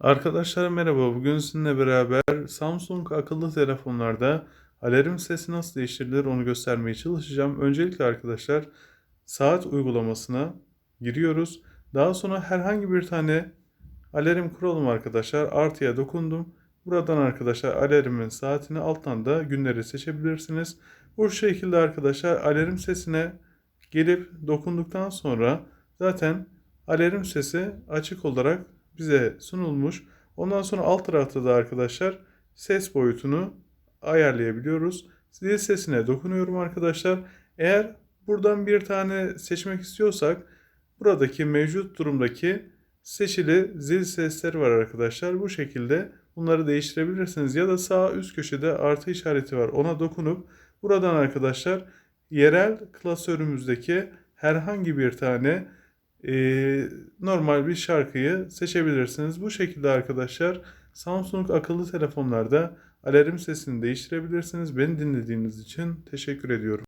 Arkadaşlar merhaba. Bugün sizinle beraber Samsung akıllı telefonlarda alarm sesi nasıl değiştirilir onu göstermeye çalışacağım. Öncelikle arkadaşlar saat uygulamasına giriyoruz. Daha sonra herhangi bir tane alarm kuralım arkadaşlar. Artıya dokundum. Buradan arkadaşlar alarmın saatini alttan da günleri seçebilirsiniz. Bu şekilde arkadaşlar alarm sesine gelip dokunduktan sonra zaten alarm sesi açık olarak bize sunulmuş. Ondan sonra alt tarafta da arkadaşlar ses boyutunu ayarlayabiliyoruz. Zil sesine dokunuyorum arkadaşlar. Eğer buradan bir tane seçmek istiyorsak buradaki mevcut durumdaki seçili zil sesleri var arkadaşlar. Bu şekilde bunları değiştirebilirsiniz. Ya da sağ üst köşede artı işareti var. Ona dokunup buradan arkadaşlar yerel klasörümüzdeki herhangi bir tane e, normal bir şarkıyı seçebilirsiniz. Bu şekilde arkadaşlar Samsung akıllı telefonlarda alarm sesini değiştirebilirsiniz. Beni dinlediğiniz için teşekkür ediyorum.